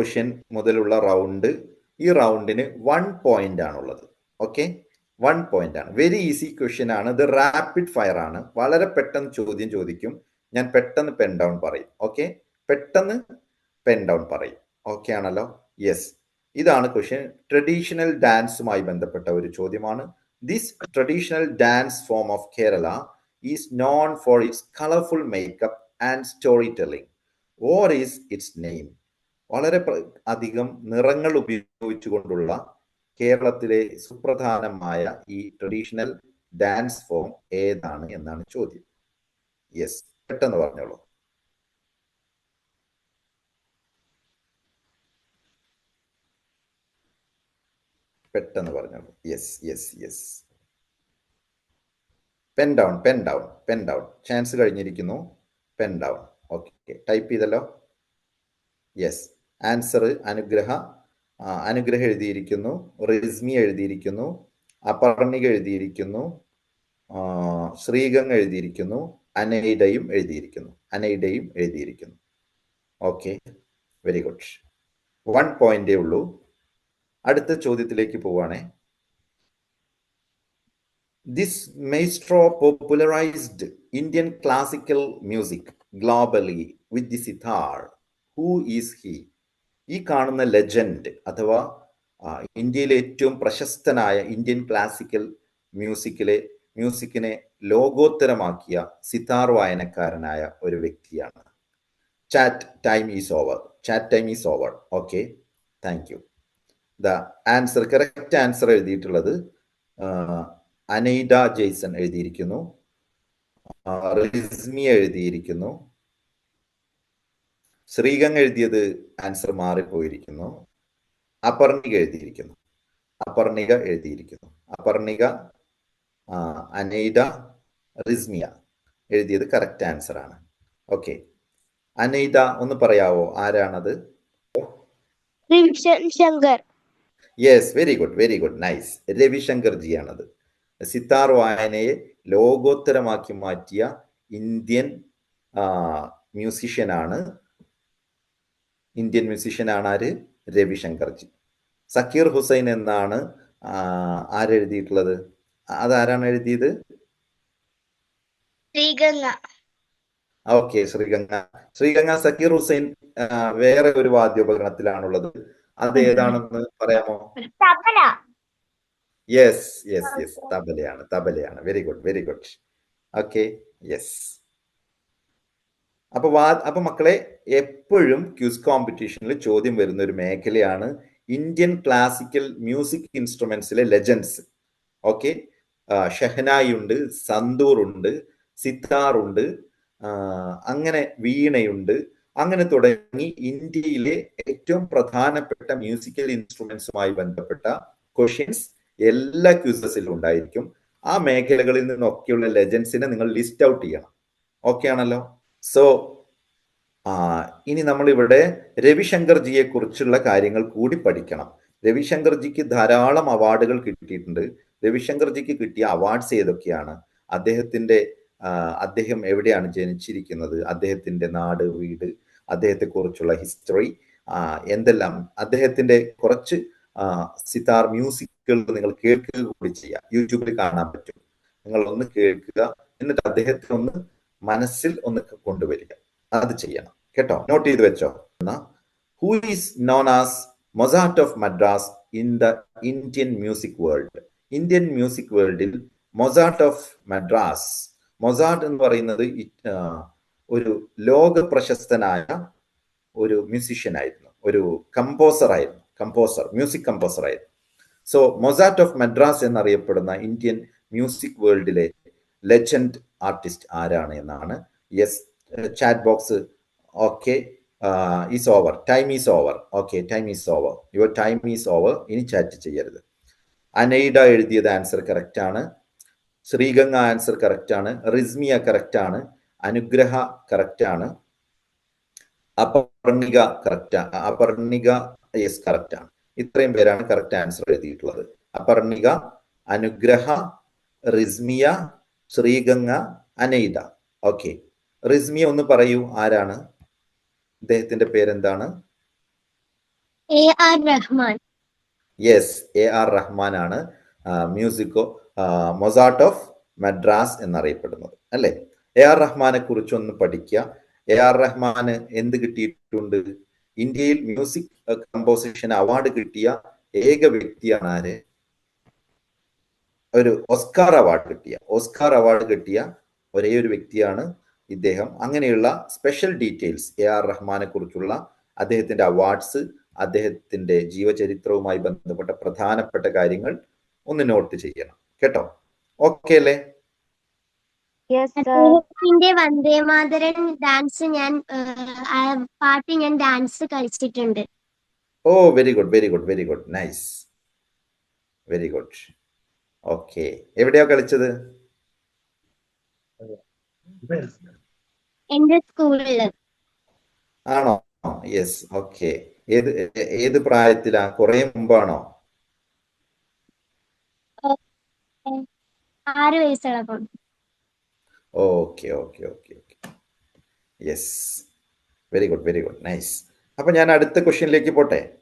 Question മുതലുള്ള round ഈ റൗണ്ടിന് വൺ പോയിന്റ് ആണുള്ളത്. ഓക്കെ വൺ പോയിന്റ് ആണ്. വെരി ഈസി ക്വസ്റ്റ്യൻ ആണ്. ഇത് റാപ്പിഡ് ഫയർ ആണ്. വളരെ പെട്ടെന്ന് ചോദ്യം ചോദിക്കും. ഞാൻ പെട്ടെന്ന് പെൻ ഡൗൺ പറയും. ഓക്കെ പെട്ടെന്ന് പെൻ ഡൗൺ പറയും. ഓക്കെ ആണല്ലോ? യെസ് ഇതാണ് ക്വസ്റ്റ്യൻ ട്രഡീഷണൽ ഡാൻസുമായി ബന്ധപ്പെട്ട ഒരു ചോദ്യമാണ്. This traditional dance form of Kerala is known for its colourful makeup and story telling or is its name വളരെ അധികം നിറങ്ങൾ ഉപയോഗിച്ചുകൊണ്ടുള്ള കേരളത്തിലെ സുപ്രധാനമായ ഈ ട്രഡീഷണൽ ഡാൻസ് ഫോം ഏതാണ് എന്നാണ് ചോദ്യം. യെസ് പെട്ടെന്ന് പറഞ്ഞോളൂ. പെട്ടെന്ന് പറഞ്ഞോളൂ. Yes yes yes pen down pen down pen down chance കഴിഞ്ഞിരിക്കുന്നു. പെൻ ഡൗൺ ഓക്കെ ടൈപ്പ് ചെയ്തല്ലോ. യെസ് ആൻസർ അനുഗ്രഹ അനുഗ്രഹം എഴുതിയിരിക്കുന്നു റിസ്മി എഴുതിയിരിക്കുന്നു അപർണിക എഴുതിയിരിക്കുന്നു ശ്രീഗംഗ എഴുതിയിരിക്കുന്നു അനൈഡയും എഴുതിയിരിക്കുന്നു അനൈഡയും എഴുതിയിരിക്കുന്നു. Okay very good. വൺ പോയിന്റേ ഉള്ളൂ. അടുത്ത ചോദ്യത്തിലേക്ക് പോവാണേ this maestro popularized Indian classical music globally with the sitar who is he ഈ കാണുന്ന ലെജൻഡ് അഥവാ ഇന്ത്യയിലെ ഏറ്റവും പ്രശസ്തനായ ഇന്ത്യൻ ക്ലാസിക്കൽ മ്യൂസിക്കിലെ മ്യൂസിക്കിനെ ലോകോത്തരമാക്കിയ സിതാർ വായനക്കാരനായ ഒരു വ്യക്തിയാണ്. Chat time is over chat time is over okay thank you the answer correct answer എഴുതിയിട്ടുള്ളത് അനൈഡ ജെയ്സൺ എഴുതിയിരിക്കുന്നു. റിസ്മി എഴുതിയിരിക്കുന്നു. ശ്രീഗംഗ് എഴുതിയത് ആൻസർ മാറിപ്പോയിരിക്കുന്നു. അപർണിക എഴുതിയിരിക്കുന്നു. അപർണിക എഴുതിയിരിക്കുന്നു. അപർണിക അനൈത അനൈഡ റിസ്മിയ എഴുതിയത് കറക്റ്റ് ആൻസർ ആണ്. ഓക്കെ അനൈത ഒന്ന് പറയാവോ? ആരാണത്? Shankar yes very good very good nice Ravi Shankar ജിയാണത്. Sitar വായനയെ ലോകോത്തരമാക്കി മാറ്റിയ ഇന്ത്യൻ മ്യൂസിഷ്യനാണ് ഇന്ത്യൻ മ്യൂസിഷ്യനാണ് ആര്? രവിശങ്കർജി. സക്കീർ ഹുസൈൻ എന്നാണ് ആരെഴുതിയിട്ടുള്ളത്? അതാരാണ് എഴുതിയത്? ശ്രീഗംഗ. ഓക്കെ ശ്രീഗംഗ. ശ്രീഗംഗ സക്കീർ ഹുസൈൻ വേറെ ഒരു വാദ്യോപകരണത്തിലാണുള്ളത്. അത് ഏതാണെന്ന് പറയാമോ? തബല. യെസ് യെസ് യെസ് തബലയാണ് തബലയാണ്. Very good very good okay yes അപ്പൊ വാ അപ്പൊ മക്കളെ എപ്പോഴും ക്യൂസ് കോമ്പറ്റീഷനിൽ ചോദ്യം വരുന്ന ഒരു മേഖലയാണ് ഇന്ത്യൻ ക്ലാസിക്കൽ മ്യൂസിക് ഇൻസ്ട്രുമെന്റ്സിലെ ലെജൻസ് ഓക്കെ ഷെഹനായി ഉണ്ട് സന്തൂർ ഉണ്ട് സിത്താർ ഉണ്ട് അങ്ങനെ വീണയുണ്ട്. അങ്ങനെ തുടങ്ങി ഇന്ത്യയിലെ ഏറ്റവും പ്രധാനപ്പെട്ട മ്യൂസിക്കൽ ഇൻസ്ട്രുമെന്റ്സുമായി ബന്ധപ്പെട്ട ക്വസ്റ്റ്യൻസ് എല്ലാ ക്യൂസസിലും ഉണ്ടായിരിക്കും. ആ മേഖലകളിൽ നിന്നൊക്കെയുള്ള ലെജൻസിനെ നിങ്ങൾ ലിസ്റ്റ് ഔട്ട് ചെയ്യണം. ഓക്കെ ആണല്ലോ? സോ ഇനി നമ്മളിവിടെ രവിശങ്കർജിയെ കുറിച്ചുള്ള കാര്യങ്ങൾ കൂടി പഠിക്കണം. രവിശങ്കർജിക്ക് ധാരാളം അവാർഡുകൾ കിട്ടിയിട്ടുണ്ട്. രവിശങ്കർജിക്ക് കിട്ടിയ അവാർഡ്സ് ഏതൊക്കെയാണ്? അദ്ദേഹത്തിന്റെ അദ്ദേഹം എവിടെയാണ് ജനിച്ചിരിക്കുന്നത്? അദ്ദേഹത്തിന്റെ നാട് വീട് അദ്ദേഹത്തെക്കുറിച്ചുള്ള ഹിസ്റ്ററി എന്തെല്ലാം? അദ്ദേഹത്തിന്റെ കുറച്ച് സിതാർ മ്യൂസിക്കുകൾ നിങ്ങൾ കേൾക്കുക കൂടി ചെയ്യാം. യൂട്യൂബിൽ കാണാൻ പറ്റും. നിങ്ങൾ ഒന്ന് കേൾക്കുക. എന്നിട്ട് അദ്ദേഹത്തെ ഒന്ന് മനസ്സിൽ ഒന്ന് കൊണ്ടുവരിക. അത് ചെയ്യണം. കേട്ടോ? നോട്ട് ചെയ്ത് വെച്ചോ. Who is known as Mozart of Madras in the Indian music world Indian music വേൾഡിൽ മൊസാർട്ട് ഓഫ് മദ്രാസ് മൊസാർട്ട് എന്ന് പറയുന്നത് ഒരു ലോക പ്രശസ്തനായ ഒരു മ്യൂസിഷ്യൻ ആയിരുന്നു. ഒരു കമ്പോസർ ആയിരുന്നു. കമ്പോസർ മ്യൂസിക് കമ്പോസർ ആയിരുന്നു. സോ മൊസാർട്ട് ഓഫ് മദ്രാസ് എന്നറിയപ്പെടുന്ന ഇന്ത്യൻ മ്യൂസിക് വേൾഡിലെ ലെജൻഡ് ആർട്ടിസ്റ്റ് ആരാണ് എന്നാണ്. Yes chat box okay is over time is over okay time is over your time is over ഇനി ചാറ്റ് ചെയ്യരുത്. അനൈഡ എഴുതിയത് ആൻസർ കറക്റ്റ് ആണ്. ശ്രീഗംഗ ആൻസർ കറക്റ്റ് ആണ്. റിസ്മിയ കറക്റ്റ് ആണ്. അനുഗ്രഹ കറക്റ്റ് ആണ്. Aparnika correct Aparnika yes correct ആണ്. ഇത്രയും പേരാണ് കറക്റ്റ് ആൻസർ എഴുതിയിട്ടുള്ളത്. അപർണിക അനുഗ്രഹ റിസ്മിയ ശ്രീഗംഗ അനൈദ ഓക്കെ റിസ്മിയ ഒന്ന് പറയൂ ആരാണ്? അദ്ദേഹത്തിന്റെ പേരെന്താണ്? A R Rahman. Yes A R Rahman ആണ് മ്യൂസിക്കോ മൊസാർട്ട് ഓഫ് മദ്രാസ് എന്നറിയപ്പെടുന്നത് അല്ലേ? എ ആർ റഹ്മാനെ കുറിച്ച് ഒന്ന് പഠിക്കുക എ ആർ റഹ്മാന് എന്ത് കിട്ടിയിട്ടുണ്ട്? ഇന്ത്യയിൽ മ്യൂസിക് കമ്പോസിഷൻ അവാർഡ് കിട്ടിയ ഏക വ്യക്തിയാണ് ആര്? ഒരു ഓസ്കാർ അവാർഡ് കിട്ടിയ ഓസ്കാർ അവാർഡ് കിട്ടിയ ഒരേ ഒരു വ്യക്തിയാണ് ഇദ്ദേഹം. അങ്ങനെയുള്ള സ്പെഷ്യൽ ഡീറ്റെയിൽസ് എ ആർ റഹ്മാനെ കുറിച്ചുള്ള അദ്ദേഹത്തിന്റെ അവാർഡ്സ് അദ്ദേഹത്തിന്റെ ജീവചരിത്രവുമായി ബന്ധപ്പെട്ട പ്രധാനപ്പെട്ട കാര്യങ്ങൾ ഒന്ന് നോട്ട് ചെയ്യണം. കേട്ടോ? ഓക്കെ അല്ലേ? വന്ദേമാതരൻ ഡാൻസ് ഞാൻ പാട്ട് ഞാൻ ഡാൻസ് കളിച്ചിട്ടുണ്ട്. ഓ very good very good very good nice very good okay. എവിടെയാ കളിച്ചത്? എന്റെ സ്കൂളിൽ ആണോ? യെസ്. ഓക്കെ. ഏത് ഏത് പ്രായത്തിലാ? കുറെ മുമ്പാണോ? ആറ് വയസ്സുള്ളപ്പോൾ. Okay okay okay okay. Yes. Very good very good. Nice. അപ്പൊ ഞാൻ അടുത്ത ക്വസ്റ്റ്യനിലേക്ക് പോട്ടെ?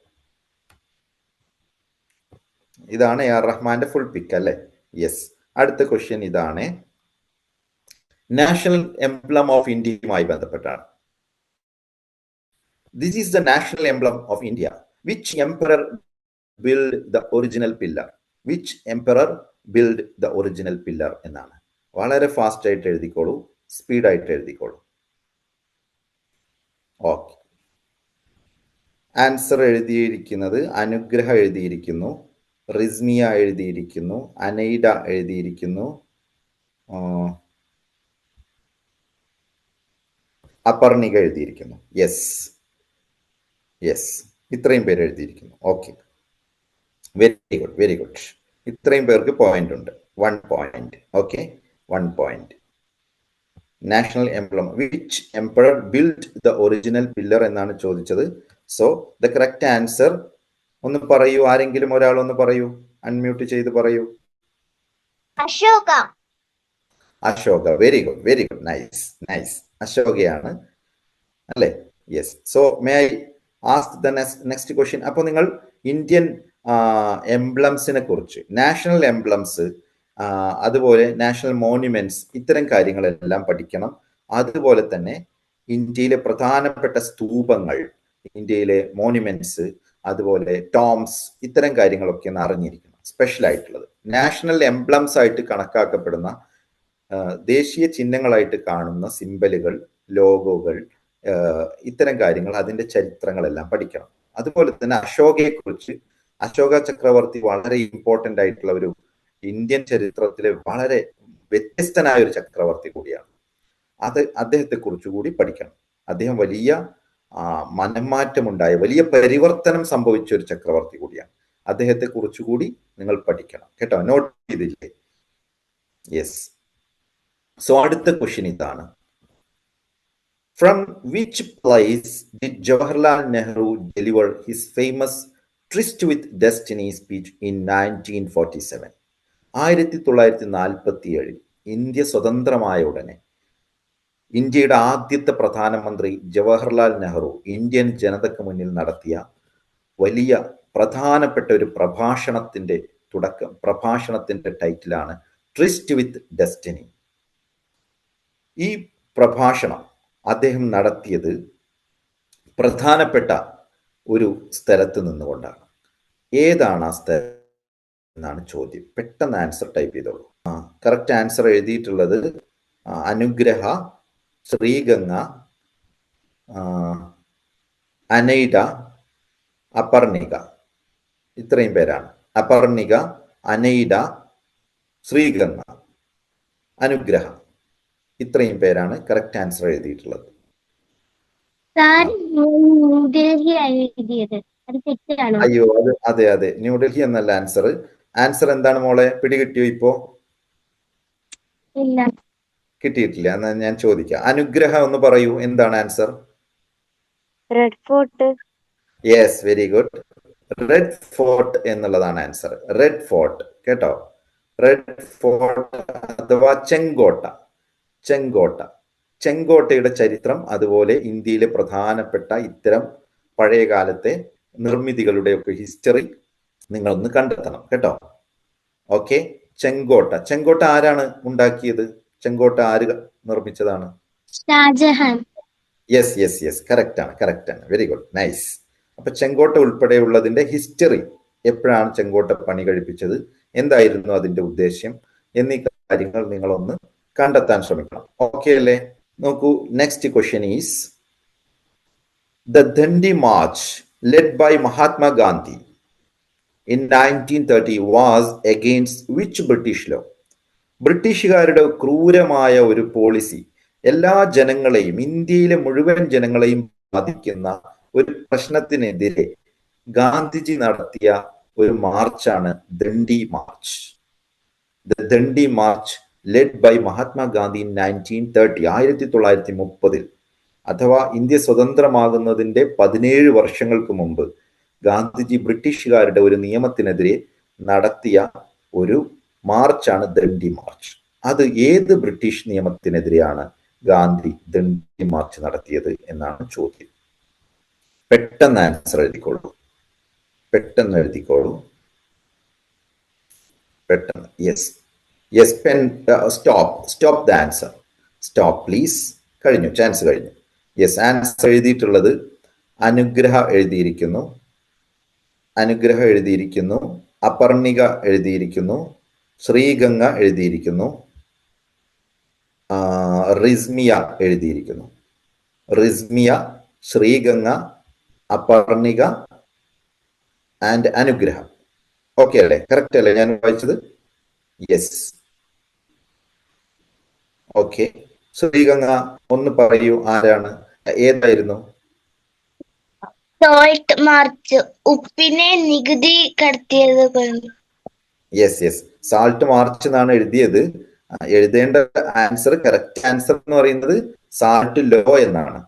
ഇതാണ് എ ആർ റഹ്മാന്റെ ഫുൾ പിക്ക് അല്ലേ? യെസ് അടുത്ത ക്വസ്റ്റ്യൻ ഇതാണ്. നാഷണൽ എംബ്ലം ഓഫ് ഇന്ത്യയുമായി ബന്ധപ്പെട്ടാണ്. This is the national emblem of India which emperor build the original pillar which emperor build the original pillar എന്നാണ്. വളരെ ഫാസ്റ്റ് ആയിട്ട് എഴുതിക്കോളൂ. സ്പീഡായിട്ട് എഴുതിക്കോളൂ. ഓക്കെ ആൻസർ എഴുതിയിരിക്കുന്നത് അനുഗ്രഹം എഴുതിയിരിക്കുന്നു. റിസ്മിയ എഴുതിയിരിക്കുന്നു അനൈഡ എഴുതിയിരിക്കുന്നു. അപർണിക എഴുതിയിരിക്കുന്നു. യെസ് യെസ് ഇത്രയും പേര് എഴുതിയിരിക്കുന്നു. Okay very good very good ഇത്രയും പേർക്ക് പോയിന്റ് ഉണ്ട്. One point okay one point national emblem which emperor build the original pillar എന്നാണ് ചോദിച്ചത്. സോ ദ കറക്റ്റ് ആൻസർ ഒന്ന് പറയൂ ആരെങ്കിലും ഒരാൾ ഒന്ന് പറയൂ അൺമ്യൂട്ട് ചെയ്ത് പറയൂ. Ashoka. Ashoka very good very good nice nice അശോകയാണ് അല്ലേ? Yes so may I ask the next question അപ്പോൾ നിങ്ങൾ ഇന്ത്യൻ എംബ്ലംസിനെ കുറിച്ച് നാഷണൽ എംബ്ലംസ് അതുപോലെ നാഷണൽ മോണ്യുമെന്റ്സ് ഇത്തരം കാര്യങ്ങളെല്ലാം പഠിക്കണം. അതുപോലെ തന്നെ ഇന്ത്യയിലെ പ്രധാനപ്പെട്ട സ്തൂപങ്ങൾ ഇന്ത്യയിലെ മോണ്യുമെന്റ്സ് അതുപോലെ ടോംസ് ഇത്തരം കാര്യങ്ങളൊക്കെ ഒന്ന് അറിഞ്ഞിരിക്കണം. സ്പെഷ്യൽ ആയിട്ടുള്ളത്. നാഷണൽ എംബ്ലംസ് ആയിട്ട് കണക്കാക്കപ്പെടുന്ന ദേശീയ ചിഹ്നങ്ങളായിട്ട് കാണുന്ന സിമ്പലുകൾ ലോഗോകൾ ഇത്തരം കാര്യങ്ങൾ അതിന്റെ ചരിത്രങ്ങളെല്ലാം പഠിക്കണം. അതുപോലെ തന്നെ അശോകയെ കുറിച്ച് അശോക ചക്രവർത്തി വളരെ ഇമ്പോർട്ടന്റ് ആയിട്ടുള്ള ഒരു ഇന്ത്യൻ ചരിത്രത്തിലെ വളരെ വ്യത്യസ്തനായ ഒരു ചക്രവർത്തി കൂടിയാണ്. അത് അദ്ദേഹത്തെ കുറിച്ച് കൂടി പഠിക്കണം. അദ്ദേഹം വലിയ മനംമാറ്റമുണ്ടായ വലിയ പരിവർത്തനം സംഭവിച്ച ഒരു ചക്രവർത്തി കൂടിയാണ്. അദ്ദേഹത്തെ കുറിച്ചുകൂടി നിങ്ങൾ പഠിക്കണം. കേട്ടോ? നോട്ട് ചെയ്തില്ലേ? യെസ് സോ അടുത്ത ക്വസ്റ്റ്യൻ ഇതാണ്. From which place did Jawaharlal Nehru deliver his famous tryst with destiny speech in nineteen forty seven ആയിരത്തി തൊള്ളായിരത്തി നാൽപ്പത്തി ഏഴിൽ ഇന്ത്യ സ്വതന്ത്രമായ ഉടനെ ഇന്ത്യയുടെ ആദ്യത്തെ പ്രധാനമന്ത്രി ജവഹർലാൽ നെഹ്റു ഇന്ത്യൻ ജനതയ്ക്ക് മുന്നിൽ നടത്തിയ വലിയ പ്രധാനപ്പെട്ട ഒരു പ്രഭാഷണത്തിന്റെ തുടക്കം പ്രഭാഷണത്തിന്റെ ടൈറ്റിലാണ് ട്രിസ്റ്റ് വിത്ത് ഡെസ്റ്റിനി. ഈ പ്രഭാഷണം അദ്ദേഹം നടത്തിയത് പ്രധാനപ്പെട്ട ഒരു സ്ഥലത്ത് നിന്നുകൊണ്ടാണ്. ഏതാണ് ആ സ്ഥലം എന്നാണ് ചോദ്യം. പെട്ടെന്ന് ആൻസർ ടൈപ്പ് ചെയ്തോളൂ. കറക്റ്റ് ആൻസർ എഴുതിയിട്ടുള്ളത് അനുഗ്രഹ ശ്രീഗംഗ അനൈഡ അപർണിക. ഇത്രയും പേരാണ്. അപർണിക അനൈഡ ശ്രീഗംഗ. അനുഗ്രഹം. ഇത്രയും പേരാണ് കറക്റ്റ് ആൻസർ എഴുതിയിട്ടുള്ളത്. അയ്യോ അത് അതെ അതെ. ന്യൂഡൽഹി എന്നല്ല ആൻസർ ആൻസർ എന്താണ് മോളെ? പിടികിട്ടിയോ ഇപ്പോ? ഇല്ല. കിട്ടിയിട്ടില്ല. എന്നാ ഞാൻ ചോദിക്കാം. അനുഗ്രഹം എന്ന് പറയൂ. എന്താണ് answer? Red fort yes very good red fort എന്നുള്ളതാണ് ആൻസർ. റെഡ് ഫോർട്ട് കേട്ടോ? റെഡ് ഫോർട്ട് അഥവാ ചെങ്കോട്ട. ചെങ്കോട്ട. ചെങ്കോട്ടയുടെ ചരിത്രം അതുപോലെ ഇന്ത്യയിലെ പ്രധാനപ്പെട്ട ഇത്തരം പഴയ കാലത്തെ നിർമ്മിതികളുടെ ഒക്കെ ഹിസ്റ്ററി നിങ്ങളൊന്ന് കണ്ടെത്തണം കേട്ടോ? ഓക്കെ ചെങ്കോട്ട. ചെങ്കോട്ട ആരാണ് ഉണ്ടാക്കിയത്? ചെങ്കോട്ട ആര് നിർമ്മിച്ചതാണ്? Shahjahan. Yes yes yes correct ആണ് കറക്റ്റ് ആണ്. വെരി ഗുഡ് നൈസ് അപ്പൊ ചെങ്കോട്ട ഉൾപ്പെടെയുള്ളതിന്റെ ഹിസ്റ്ററി എപ്പോഴാണ് ചെങ്കോട്ട പണി കഴിപ്പിച്ചത്? എന്തായിരുന്നു അതിന്റെ ഉദ്ദേശ്യം? എന്നീ കാര്യങ്ങൾ നിങ്ങളൊന്ന് കണ്ടെത്താൻ ശ്രമിക്കണം. ഓക്കെ അല്ലേ? നോക്കൂ next question is the Dandi march led by Mahatma Gandhi in nineteen thirty was against which British law ബ്രിട്ടീഷുകാരുടെ ക്രൂരമായ ഒരു പോളിസി എല്ലാ ജനങ്ങളെയും ഇന്ത്യയിലെ മുഴുവൻ ജനങ്ങളെയും ബാധിക്കുന്ന ഒരു പ്രശ്നത്തിനെതിരെ ഗാന്ധിജി നടത്തിയ ഒരു മാർച്ചാണ് Dandi march. The Dandi march led by Mahatma Gandhi nineteen thirty ആയിരത്തി തൊള്ളായിരത്തി മുപ്പതിൽ അഥവാ ഇന്ത്യ സ്വതന്ത്രമാകുന്നതിന്റെ പതിനേഴ് വർഷങ്ങൾക്ക് മുമ്പ് ഗാന്ധിജി ബ്രിട്ടീഷുകാരുടെ ഒരു നിയമത്തിനെതിരെ നടത്തിയ ഒരു മാർച്ചാണ് ദണ്ഡി മാർച്ച്. അത് ഏത് ബ്രിട്ടീഷ് നിയമത്തിനെതിരെയാണ് ഗാന്ധി ദണ്ഡി മാർച്ച് നടത്തിയത് എന്നാണ് ചോദ്യം. പെട്ടെന്ന് ആൻസർ എഴുതിക്കോളൂ. പെട്ടെന്ന് എഴുതിക്കോളൂ. പെട്ടെന്ന്. Yes yes pen stop stop the answer stop please കഴിഞ്ഞു. ചാൻസ് കഴിഞ്ഞു. യെസ് ആൻസർ എഴുതിയിട്ടുള്ളത് അനുഗ്രഹ എഴുതിയിരിക്കുന്നു. അനുഗ്രഹം എഴുതിയിരിക്കുന്നു. അപർണിക എഴുതിയിരിക്കുന്നു. ശ്രീഗംഗ എഴുതിയിരിക്കുന്നു. റിസ്മിയ എഴുതിയിരിക്കുന്നു. റിസ്മിയ ശ്രീഗംഗ അപർണിക ആൻഡ് അനുഗ്രഹം. ഓക്കെ അല്ലേ? കറക്റ്റ് അല്ലേ? ഞാൻ വായിച്ചത്? യെസ് ഓക്കെ ശ്രീഗംഗ ഒന്ന് പറയൂ ആരാണ്? ഏതായിരുന്നു? മാർച്ച് ഉപ്പിനെ നികുതി കടത്തിയത് യെസ് യെസ് സാൾട്ട് മാർച്ച് എന്നാണ് എഴുതിയത്. എഴുതേണ്ട ആൻസർ കറക്റ്റ് ആൻസർ എന്ന് പറയുന്നത് സാൾട്ട് ലോ എന്നാണ്.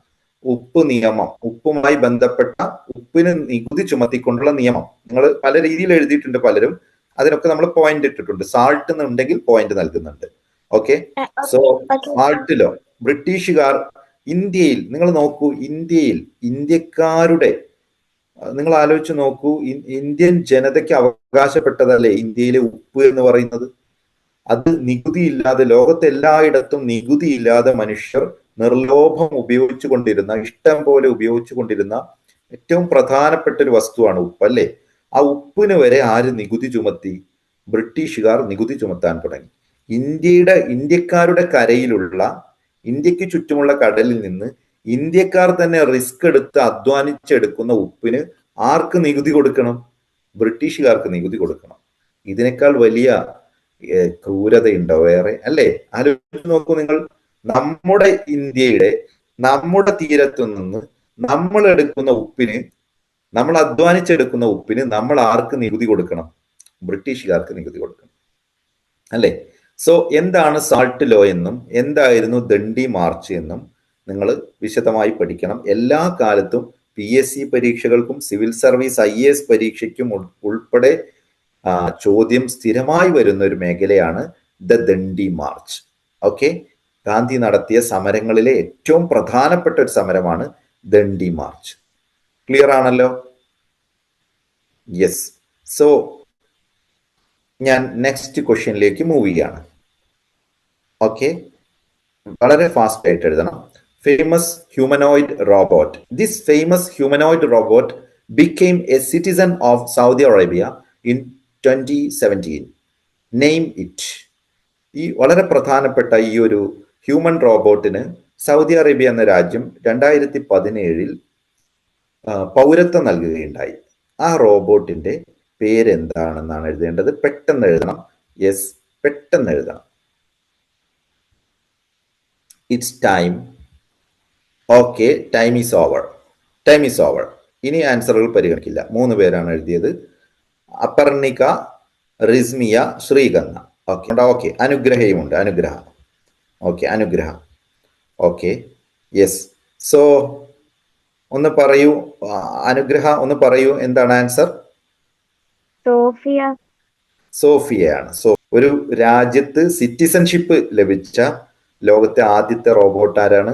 ഉപ്പ് നിയമം ഉപ്പുമായി ബന്ധപ്പെട്ട ഉപ്പിന് നികുതി ചുമത്തിക്കൊണ്ടുള്ള നിയമം. നിങ്ങൾ പല രീതിയിൽ എഴുതിയിട്ടുണ്ട് പലരും. അതിനൊക്കെ നമ്മൾ പോയിന്റ് ഇട്ടിട്ടുണ്ട്. സാൾട്ട് എന്നുണ്ടെങ്കിൽ പോയിന്റ് നൽകുന്നുണ്ട്. Okay so salt law. ബ്രിട്ടീഷുകാർ ഇന്ത്യയിൽ നിങ്ങൾ നോക്കൂ ഇന്ത്യയിൽ ഇന്ത്യക്കാരുടെ നിങ്ങൾ ആലോചിച്ച് നോക്കൂ. ഇന്ത്യൻ ജനതയ്ക്ക് അവകാശപ്പെട്ടതല്ലേ ഇന്ത്യയിലെ ഉപ്പ് എന്ന് പറയുന്നത്? അത് നികുതി ഇല്ലാതെ ലോകത്തെ എല്ലായിടത്തും നികുതി ഇല്ലാതെ മനുഷ്യർ നിർലോഭം ഉപയോഗിച്ചു കൊണ്ടിരുന്ന ഇഷ്ടം പോലെ ഉപയോഗിച്ചു കൊണ്ടിരുന്ന ഏറ്റവും പ്രധാനപ്പെട്ട ഒരു വസ്തുവാണ് ഉപ്പ് അല്ലേ? ആ ഉപ്പിന് വരെ ആര് നികുതി ചുമത്തി? ബ്രിട്ടീഷുകാർ നികുതി ചുമത്താൻ തുടങ്ങി. ഇന്ത്യയുടെ ഇന്ത്യക്കാരുടെ കരയിലുള്ള ഇന്ത്യയ്ക്ക് ചുറ്റുമുള്ള കടലിൽ നിന്ന് ഇന്ത്യക്കാർ തന്നെ റിസ്ക് എടുത്ത് അധ്വാനിച്ചെടുക്കുന്ന ഉപ്പിന് ആർക്ക് നികുതി കൊടുക്കണം? ബ്രിട്ടീഷുകാർക്ക് നികുതി കൊടുക്കണം. ഇതിനേക്കാൾ വലിയ ക്രൂരതയുണ്ടോ വേറെ? അല്ലേ? ആലോചിച്ച് നോക്കൂ നിങ്ങൾ. നമ്മുടെ ഇന്ത്യയുടെ നമ്മുടെ തീരത്തു നിന്ന് നമ്മൾ എടുക്കുന്ന ഉപ്പിന് നമ്മൾ അധ്വാനിച്ചെടുക്കുന്ന ഉപ്പിന് നമ്മൾ ആർക്ക് നികുതി കൊടുക്കണം? ബ്രിട്ടീഷുകാർക്ക് നികുതി കൊടുക്കണം. അല്ലേ? സോ എന്താണ് സാൾട്ട് ലോ എന്നും എന്തായിരുന്നു ദണ്ഡി മാർച്ച് എന്നും നിങ്ങൾ വിശദമായി പഠിക്കണം. എല്ലാ കാലത്തും P S C പരീക്ഷകൾക്കും civil service I A S പരീക്ഷയ്ക്കും ഉൾ- ഉൾപ്പെടെ ചോദ്യം സ്ഥിരമായി വരുന്ന ഒരു മേഖലയാണ് the Dandi march okay Gandhi നടത്തിയ സമരങ്ങളിലെ ഏറ്റവും പ്രധാനപ്പെട്ട ഒരു സമരമാണ് ദണ്ഡി മാർച്ച് ക്ലിയർ ആണല്ലോ? യെസ് സോ ഞാൻ നെക്സ്റ്റ് ക്വസ്റ്റ്യനിലേക്ക് മൂവ് ചെയ്യാണ് ഓക്കെ വളരെ ഫാസ്റ്റ് ആയിട്ട് എഴുതണം. Humanoid robot this famous humanoid robot became a citizen of Saudi Arabia in twenty seventeen name it ഈ വളരെ പ്രധാനപ്പെട്ട ഈ ഒരു ഹ്യൂമൻ റോബോട്ടിന് സൗദി അറേബ്യ എന്ന രാജ്യം രണ്ടായിരത്തി പതിനേഴിൽ പൗരത്വം നൽകുകയുണ്ടായി. ആ റോബോട്ടിന്റെ പേരെന്താണെന്നാണ് എഴുതേണ്ടത്? പെട്ടെന്ന് എഴുതണം. യെസ് പെട്ടെന്ന് എഴുതണം. It's time okay time is over time is over ഇനി ആൻസറുകൾ പരിഗണിക്കില്ല. മൂന്ന് പേരാണ് എഴുതിയത്. അപർണിക റിസ്മിയ ശ്രീഗംഗ ഓക്കെ ഓക്കെ അനുഗ്രഹയുമുണ്ട്. അനുഗ്രഹ. ഓക്കെ അനുഗ്രഹ. ഓക്കെ യെസ് സോ ഒന്ന് പറയൂ. അനുഗ്രഹ ഒന്ന് പറയൂ. എന്താണ് ആൻസർ സോഫിയ. സോഫിയയാണ്. സോ ഒരു രാജ്യത്ത് സിറ്റിസൺഷിപ്പ് ലഭിച്ച ലോകത്തെ ആദ്യത്തെ റോബോട്ട് ആരാണ്?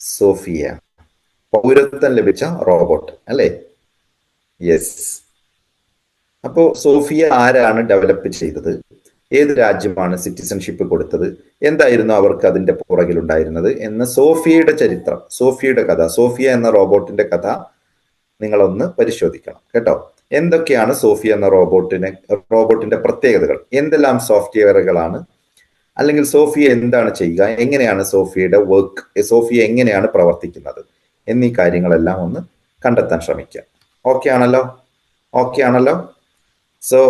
സോഫിയ. പൗരത്വം ലഭിച്ച റോബോട്ട് അല്ലേ? യെസ് അപ്പോ സോഫിയ ആരാണ് ഡെവലപ്പ് ചെയ്തത്? ഏത് രാജ്യമാണ് സിറ്റിസൺഷിപ്പ് കൊടുത്തത്? എന്തായിരുന്നു അവർക്ക് അതിന്റെ പുറകിലുണ്ടായിരുന്നത് എന്ന സോഫിയയുടെ ചരിത്രം സോഫിയയുടെ കഥ സോഫിയ എന്ന റോബോട്ടിന്റെ കഥ നിങ്ങളൊന്ന് പരിശോധിക്കണം കേട്ടോ? എന്തൊക്കെയാണ് സോഫിയ എന്ന റോബോട്ടിനെ റോബോട്ടിന്റെ പ്രത്യേകതകൾ? എന്തെല്ലാം സോഫ്റ്റ്വെയറുകളാണ് അല്ലെങ്കിൽ സോഫിയ എന്താണ് ചെയ്യുക? എങ്ങനെയാണ് സോഫിയയുടെ വർക്ക് സോഫിയ എങ്ങനെയാണ് പ്രവർത്തിക്കുന്നത്? എന്നീ കാര്യങ്ങളെല്ലാം ഒന്ന് കണ്ടെത്താൻ ശ്രമിക്കുക. ഓക്കെ ആണല്ലോ? ഓക്കെ ആണല്ലോ? So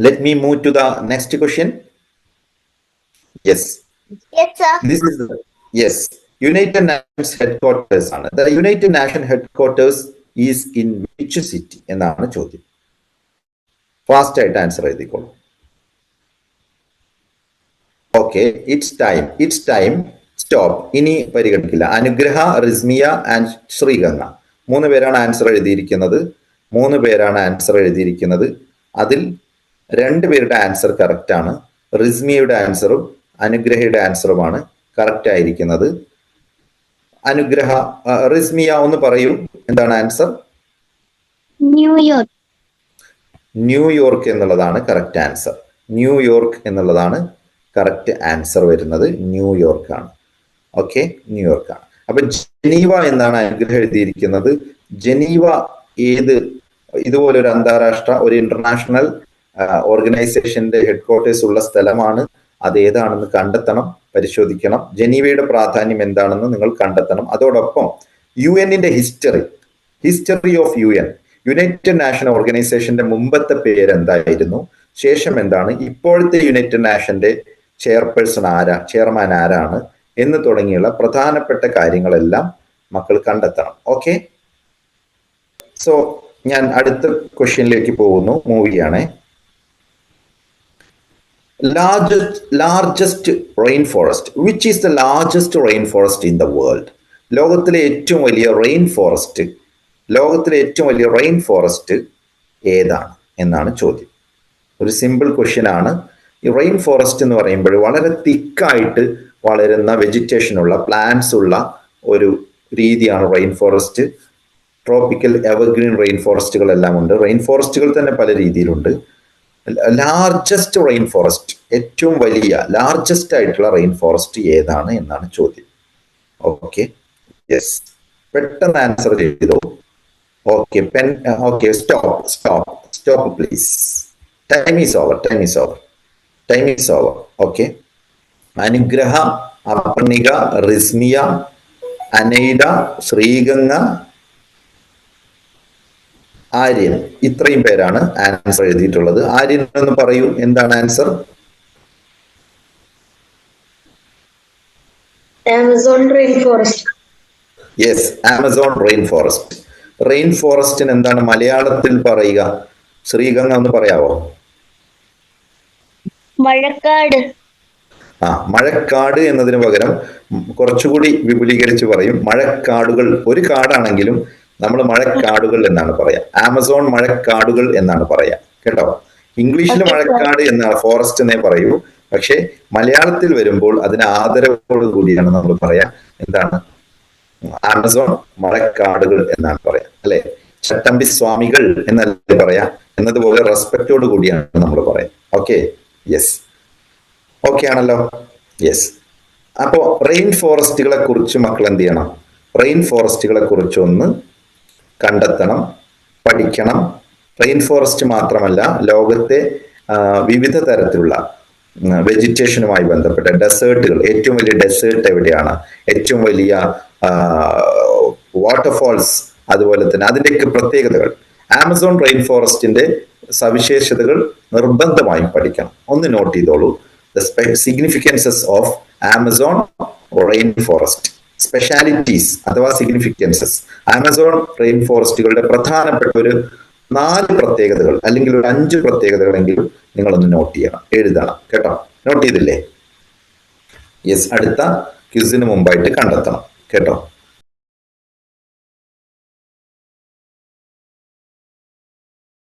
let me move to the next question yes this united the, headquarters ആണ്. The united nation headquarters is in which city? എന്നാണ് ചോദ്യം. ഫാസ്റ്റ് ആയിട്ട് answer എഴുതിക്കോളൂ. Okay it's time it's time stop ഇനി പരിഗണിക്കില്ല. അനുഗ്രഹ Rismiya and Sreeganga മൂന്ന് പേരാണ് ആൻസർ എഴുതിയിരിക്കുന്നത്. മൂന്ന് പേരാണ് ആൻസർ എഴുതിയിരിക്കുന്നത്. അതിൽ രണ്ട് പേരുടെ ആൻസർ കറക്റ്റ് ആണ്. റിസ്മിയയുടെ ആൻസറും അനുഗ്രഹയുടെ ആൻസറുമാണ് കറക്റ്റ് ആയിരിക്കുന്നത്. അനുഗ്രഹ റിസ്മിയ ഒന്ന് പറയൂ. എന്താണ് answer New York New York എന്നുള്ളതാണ് കറക്റ്റ് ആൻസർ ന്യൂയോർക്ക് എന്നുള്ളതാണ് കറക്റ്റ് ആൻസർ വരുന്നത് ന്യൂയോർക്ക് ആണ് ഓക്കെ? ന്യൂയോർക്ക് ആണ് അപ്പൊ ജനീവ എന്നാണ് അനുഗ്രഹം എഴുതിയിരിക്കുന്നത്. ജനീവ ഏത് ഇതുപോലെ ഒരു അന്താരാഷ്ട്ര ഒരു ഇന്റർനാഷണൽ ഓർഗനൈസേഷന്റെ ഹെഡ്ക്വാർട്ടേഴ്സ് ഉള്ള സ്ഥലമാണ്. അത് ഏതാണെന്ന് കണ്ടെത്തണം പരിശോധിക്കണം. ജനീവയുടെ പ്രാധാന്യം എന്താണെന്ന് നിങ്ങൾ കണ്ടെത്തണം. അതോടൊപ്പം യു എന്നിന്റെ history history of U N united nation ഓർഗനൈസേഷന്റെ മുമ്പത്തെ പേര് എന്തായിരുന്നു ശേഷം എന്താണ്? ഇപ്പോഴത്തെ യുണൈറ്റഡ് നാഷന്റെ ചെയർപേഴ്സൺ ആരാ ചെയർമാൻ ആരാണ് എന്ന് തുടങ്ങിയുള്ള പ്രധാനപ്പെട്ട കാര്യങ്ങളെല്ലാം മക്കൾ കണ്ടെത്തണം. ഓക്കെ സോ ഞാൻ അടുത്ത ക്വസ്റ്റ്യനിലേക്ക് പോകുന്നു. മൂവിയാണേ rain forest which is the largest rain forest in the world ലോകത്തിലെ ഏറ്റവും വലിയ റെയിൻ ഫോറസ്റ്റ് ലോകത്തിലെ ഏറ്റവും വലിയ റെയിൻ ഫോറസ്റ്റ് ഏതാണ്? എന്നാണ് ചോദ്യം. ഒരു സിമ്പിൾ ക്വസ്റ്റ്യൻ ആണ്. ഈ റെയിൻ ഫോറസ്റ്റ് എന്ന് പറയുമ്പോൾ വളരെ തിക്കായിട്ട് വളരുന്ന വെജിറ്റേഷൻ ഉള്ള പ്ലാന്റ്സ് ഉള്ള ഒരു രീതിയാണ് rain forest tropical evergreen rain ഫോറസ്റ്റുകളെല്ലാം ഉണ്ട്. റെയിൻ ഫോറസ്റ്റുകൾ തന്നെ പല രീതിയിലുണ്ട്. ലാർജസ്റ്റ് റെയിൻ ഫോറസ്റ്റ് ഏറ്റവും വലിയ ലാർജസ്റ്റ് ആയിട്ടുള്ള റെയിൻ ഫോറസ്റ്റ് ഏതാണ് എന്നാണ് ചോദ്യം. ഓക്കെ യെസ് പെട്ടെന്ന് ആൻസർ ചെയ്തോ? Okay pen okay stop stop stop please time is over time is over time is over okay Anugraha Aparnika Rismiya അനൈഡ Sreeganga Aryan ഇത്രയും പേരാണ് ആൻസർ എഴുതിയിട്ടുള്ളത്. ആര്യൻ എന്ന് പറയൂ. എന്താണ് answer Amazon forest yes Amazon rain forest rain ഫോറസ്റ്റിന് എന്താണ് മലയാളത്തിൽ പറയുക? ശ്രീഗംഗ എന്ന് പറയാവോ? മഴക്കാട്. ആ മഴക്കാട് എന്നതിന് പകരം കുറച്ചുകൂടി വിപുലീകരിച്ച് പറയും. മഴക്കാടുകൾ ഒരു കാടാണെങ്കിലും നമ്മൾ മഴക്കാടുകൾ എന്നാണ് പറയാ. ആമസോൺ മഴക്കാടുകൾ എന്നാണ് പറയാ. കേട്ടോ? ഇംഗ്ലീഷിൽ മഴക്കാട് എന്നാണ് ഫോറസ്റ്റ് എന്നേ പറയൂ. പക്ഷെ മലയാളത്തിൽ വരുമ്പോൾ അതിന് ആദരവോട് കൂടിയാണ് നമ്മൾ പറയാ. എന്താണ്? ആമസോൺ മഴക്കാടുകൾ എന്നാണ് പറയാ. അല്ലെ? ചട്ടമ്പി സ്വാമികൾ എന്നല്ലേ പറയാ? എന്നതുപോലെ റെസ്പെക്റ്റോട് കൂടിയാണ് നമ്മൾ പറയാം. ഓക്കെ? യെസ് ഓക്കെ ആണല്ലോ. യെസ് അപ്പോ റെയിൻ ഫോറസ്റ്റുകളെ കുറിച്ച് മക്കൾ എന്ത് ചെയ്യണം? റെയിൻ ഫോറസ്റ്റുകളെ കുറിച്ച് ഒന്ന് കണ്ടെത്തണം പഠിക്കണം. റെയിൻ ഫോറസ്റ്റ് മാത്രമല്ല ലോകത്തെ വിവിധ തരത്തിലുള്ള വെജിറ്റേഷനുമായി ബന്ധപ്പെട്ട ഡെസേർട്ടുകൾ ഏറ്റവും വലിയ ഡെസേർട്ട് എവിടെയാണ്? ഏറ്റവും വലിയ വാട്ടർഫോൾസ് അതുപോലെ തന്നെ അതിന്റെയൊക്കെ പ്രത്യേകതകൾ. ആമസോൺ റെയിൻ ഫോറസ്റ്റിന്റെ സവിശേഷതകൾ നിർബന്ധമായും പഠിക്കണം. ഒന്ന് നോട്ട് ചെയ്തോളൂ. The significances of Amazon rain forest specialities അഥവാ സിഗ്നിഫിക്കൻസസ് ആമസോൺ റെയിൻ ഫോറസ്റ്റുകളുടെ പ്രധാനപ്പെട്ട ഒരു നാല് പ്രത്യേകതകൾ അല്ലെങ്കിൽ ഒരു അഞ്ച് പ്രത്യേകതകളെങ്കിലും നിങ്ങളൊന്ന് നോട്ട് ചെയ്യണം. എഴുതണം. കേട്ടോ? നോട്ട് ചെയ്തില്ലേ? യെസ് അടുത്ത ക്വിസിന് മുമ്പായിട്ട് കണ്ടെത്തണം. കേട്ടോ?